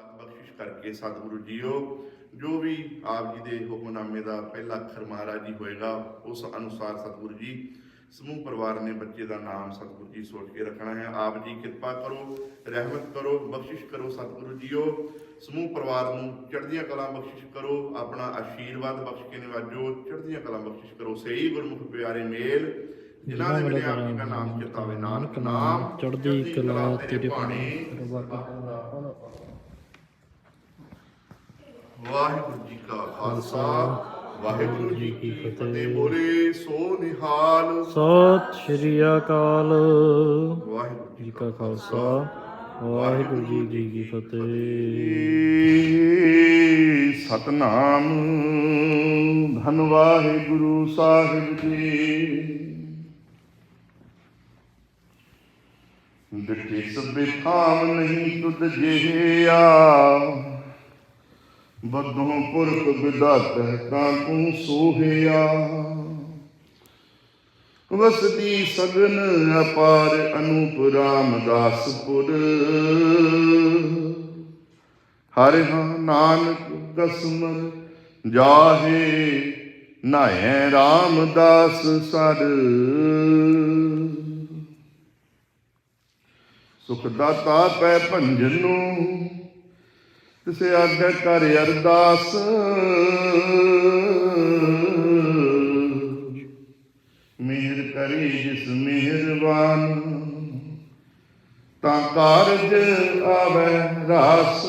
ਦਾਤ ਬਖਸ਼ਿਸ਼ ਕਰਕੇ ਸਤਿਗੁਰੂ ਜੀਓ ਜੋ ਵੀ ਆਪ ਜੀ ਦੇ ਹੁਕਮਨਾਮੇ ਦਾ ਪਹਿਲਾ ਅੱਖਰ ਮਹਾਰਾਜ ਜੀ ਹੋਏਗਾ ਉਸ ਅਨੁਸਾਰ ਸਤਿਗੁਰੂ ਜੀ ਸਮੂਹ ਪਰਿਵਾਰ ਨੇ ਬੱਚੇ ਦਾ ਨਾਮ ਸਤਿਗੁਰੂ ਜੀ ਸੋਚ ਕੇ ਰੱਖਣਾ ਹੈ। ਆਪ ਜੀ ਕਿਰਪਾ ਕਰੋ ਰਹਿਮਤ ਕਰੋ ਬਖਸ਼ਿਸ਼ ਕਰੋ ਸਤਿਗੁਰੂ ਜੀਓ। ਸਮੂਹ ਪਰਿਵਾਰ ਨੂੰ ਚੜ੍ਹਦੀਆਂ ਕਲਾਂ ਬਖਸ਼ਿਸ਼ ਕਰੋ ਆਪਣਾ ਆਸ਼ੀਰਵਾਦ ਬਖਸ਼ ਕੇ ਨਿਵਾਜੋ ਚੜ੍ਹਦੀਆਂ ਕਲਾਂ ਬਖਸ਼ਿਸ਼ ਕਰੋ। ਸਹੀ ਗੁਰਮੁਖ ਪਿਆਰੇ ਮੇਲ ਜਿਨ੍ਹਾਂ ਦੇ ਮਿਲੇ ਆਪ ਜੀ ਦਾ ਨਾਮ ਚਿਤਾਵੇ। ਨਾਨਕ ਨਾਮ ਚੜ੍ਹਦੀ ਕਲਾ ਤੇਰੇ ਭਾਣੇ ਵਾਹਿਗੁਰੂ ਜੀ ਕਾ ਖਾਲਸਾ ਵਾਹਿਗੁਰੂ ਜੀ ਕੀ ਫਤਿਹ। ਬੋਲੇ ਸੋ ਨਿਹਾਲ। ਸਤਿ ਸ਼੍ਰੀ ਅਕਾਲ। ਵਾਹਿਗੁਰੂ ਜੀ ਕਾ ਖਾਲਸਾ। ਵਾਹਿਗੁਰੂ ਜੀ ਕੀ ਫਤਿਹ। ਸਤਨਾਮ। ਧੰਨ ਵਾਹਿਗੁਰੂ ਸਾਹਿਬ ਜੀ। ਦਿੱਤੇ ਸਭੇ ਥਾਮ ਨਹੀਂ ਤੁਧ ਜਿਹਿਆ। ਬਦੋਂ ਪੁਰਖ ਵਿਦਾਤੈ ਤਾਂ ਤੂੰ ਸੋਹਿਆ। ਵਸਦੀ ਸਗਨ ਅਪਾਰ ਅਨੂਪ ਰਾਮਦਾਸਪੁਰ। ਹਰਿ ਹਾਂ ਨਾਨਕ ਕਸਮਨ ਜਾਹੇ ਨਾਏ ਰਾਮਦਾਸ ਸਰ। ਸੁਖ ਦਾਤਾ ਪੈ ਭੰਜਨ ਨੂੰ ਤਿਸੇ ਆਗੇ ਕਰ ਅਰਦਾਸ। ਮਿਹਰ ਕਰੀ ਜਿਸ ਮਿਹਰਬਾਨ, ਤਾਂ ਕਾਰਜ ਆਵੇ ਰਾਸ।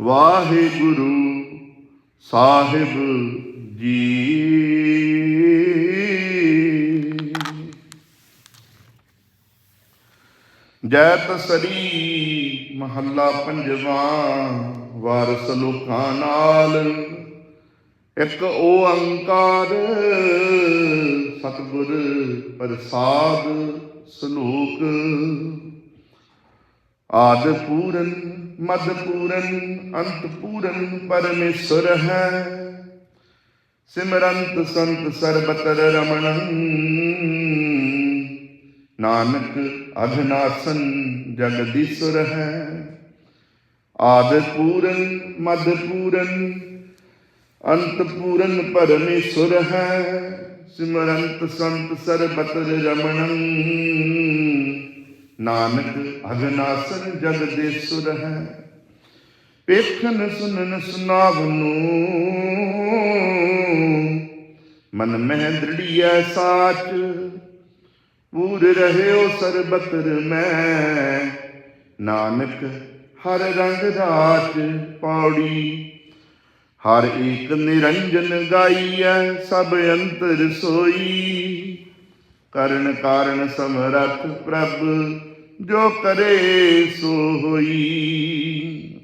ਵਾਹਿਗੁਰੂ ਸਾਹਿਬ ਜੀ ਜੈਤ ਸਰੀ ਮਹੱਲਾ ਪੰਜਵਾਂ, ਵਾਰਸ ਲੋਕਾਂ ਨਾਲ। ਇੱਕ ਓੰਕਾਰ ਸਤਿਗੁਰ ਪ੍ਰਸਾਦ ਸ਼ਲੋਕ। ਆਦ ਪੂਰਨ, ਮਦ ਪੂਰਨ, ਅੰਤ ਪੂਰਨ ਪਰਮੇਸ਼ਰ ਹੈ। ਸਿਮਰੰਤ ਸੰਤ ਸਰਬਤਰ ਰਮਣੰ ਨਾਨਕ ਅਘਨਾਸਨ ਜਗਦੀਸ਼ਰ ਹੈ। ਆਦ ਪੂਰਨ, ਮਦ ਪੂਰਨ, ਅੰਤ ਪੂਰਨ ਪਰਮੇਸ਼ਰ ਹੈ। ਸਿਮਰੰਤ ਸੰਤ ਸਰਬਤਰ ਰਮਣੰ ਨਾਨਕ ਅਗਨਾਸਨ ਜਗਦੇਸ਼ੁਰ ਹੈ। ਵੇਖਨ ਸੁਨਨ ਸੁਨਾਵਨੂ। ਮਨ ਮਹਿ ਦ੍ਰਿੜੀਐ ਸਾਚ। ਪੂਰ ਰਹਿਓ ਸਰਬਤਰ ਮੈਂ। ਨਾਨਕ, ਹਰ ਰੰਗ ਰਾਜ ਪੌੜੀ ਹਰ ਏਕ ਨਿਰੰਜਨ ਗਾਈਐ, ਸਭ ਅੰਤਰ ਸੋਈ। ਕਰਨ ਕਾਰਨ ਸਮਰੱਥ ਪ੍ਰਭ, ਜੋ ਕਰੇ ਸੋ ਹੋਈ।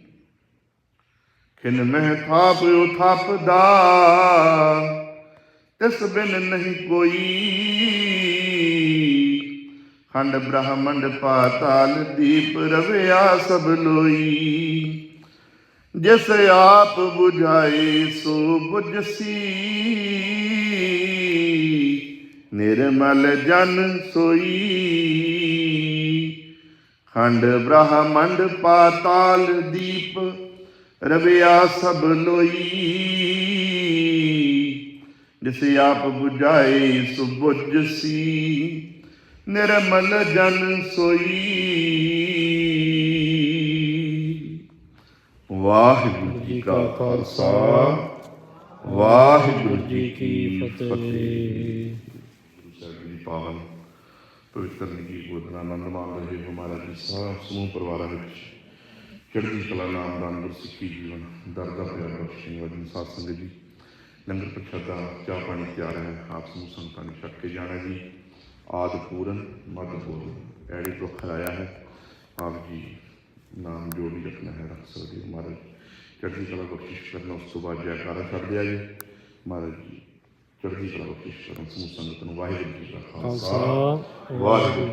ਖਿਨ ਮਹਿ ਥਾਪ, ਉਥਾਪਦਾ, ਤਿਸ ਬਿਨ ਨਹੀਂ ਕੋਈ। ਹੰਡ ਬ੍ਰਹਮੰਡ ਪਾਤਾਲ ਦੀਪ ਰਵਿਆ ਸਭ ਲੋਈ। ਜਿਸ ਆਪ 부ਝਾਏ ਸੋ 부ਝਸੀ ਨਿਰਮਲ ਜਨ ਸੋਈ। ਖੰਡ ਬ੍ਰਹਮੰਡ ਪਾਤਾਲ ਦੀਪ ਰਵਿਆ ਸਭ ਲੋਈ। ਜਿਸ ਆਪ 부ਝਾਏ ਸੋ 부ਝਸੀ ਨਿਰਮਲ ਜਨ ਸੋਈ। ਵਾਹਿਗੁਰੂ ਜੀ ਕਾ ਖਾਲਸਾ, ਵਾਹਿਗੁਰੂ ਜੀ ਕੀ ਫਤਿਹ। ਸਾਹਿਬ ਜੀ ਪਾਵਨ ਪਵਿੱਤਰ ਨਿੱਕੀ ਗੋਦਨਾ ਆਨੰਦ ਮਾਣ ਰਹੇ ਹੋ ਮਹਾਰਾਜ ਜੀ ਸਾਹ ਸਮੂਹ ਪਰਿਵਾਰਾਂ ਵਿੱਚ ਚੜ੍ਹਦੀ ਕਲਾ ਨਾਮ ਦਾ ਅੰਦਰ ਸਿੱਖੀ ਜੀਵਨ, ਦਰ ਦਾ ਪਿਆਰ ਬਖਸ਼ੀ ਵਾਜੀ ਸਾਧ ਸੰਗਤ ਜੀ। ਲੰਗਰ ਪ੍ਰਸ਼ਾਦਾ, ਚਾਹ ਪਾਣੀ ਤਿਆਰ ਹੈ, ਆਪ ਸਮੂਹ ਸੰਗਤਾਂ ਨੇ ਛਕ ਕੇ ਜਾਣਾ ਜੀ। ਆਦ ਪੂਰਨ ਮਦ ਪੂਰਨ ਐੜੀ ਤੋਂ ਖਲਾਇਆ ਹੈ ਆਪ ਜੀ ਨਾਮ ਜੋ ਵੀ ਰੱਖਣਾ ਹੈ ਰੱਖ ਸਕਦੇ ਹੋ ਮਹਾਰਾਜ ਚੜ੍ਹਦੀ ਕਲਾ ਬਖਸ਼ਿਸ਼ ਕਰਨਾ ਉਸ ਤੋਂ ਬਾਅਦ ਜੈਕਾਰਾ ਛੱਡ ਦਿਆ ਜੀ ਮਹਾਰਾਜ ਜੀ ਚੜ੍ਹਦੀ ਕਲਾ ਬਖਸ਼ਿਸ਼ ਕਰਨ ਸਮੂਹ ਸੰਗਤ ਨੂੰ ਵਾਹਿਗੁਰੂ ਜੀ ਦਾ ਖਾਲਸਾ ਖਾਲਸਾ ਵਾਹਿਗੁਰੂ